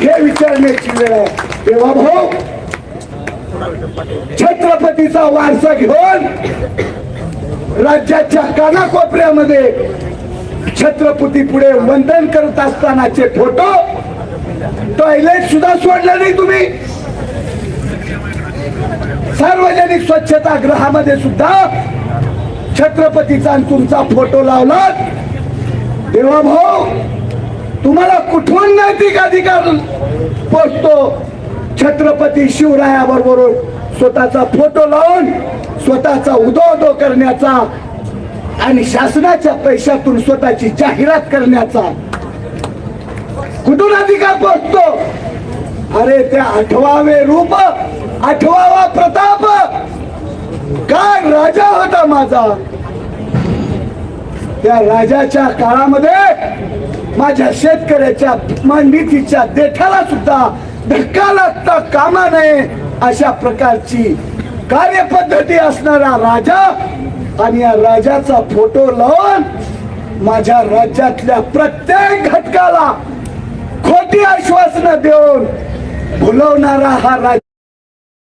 हे विचारण्याची वेळ आहे. तेव्हा भाऊ छत्रपतीचा वारसा घेऊन राज्याच्या कानाकोपऱ्यामध्ये छत्रपती पुढे वंदन करत असतानाचे फोटो टॉयलेट सुद्धा सोडलं नाही तुम्ही. सार्वजनिक स्वच्छता गृहामध्ये सुद्धा छत्रपतीचा आणि तुमचा फोटो लावला तेव्हा भाऊ तुम्हाला कुठून नैतिक अधिकार पोचतो? छत्रपती शिवरायाबरोबर स्वतःचा फोटो लावून स्वतःचा उदो करण्याचा आणि शासनाच्या पैशातून स्वतःची जाहिरात करण्याचा. कुठून अधिकार पोचतो? अरे त्या आठवावे रूप आठवावा प्रताप. काय राजा होता माझा? त्या राजाच्या काळामध्ये माझ्या शेतकऱ्याच्या मांडीतीच्या देठाला सुद्धा धक्का लागता कामा नये अशा प्रकारची कार्यपद्धती असणारा राजा आणि या राजाचा फोटो लावून माझ्या राज्यातल्या प्रत्येक घटकाला खोटी आश्वासनं देऊन भुलवणारा हा राज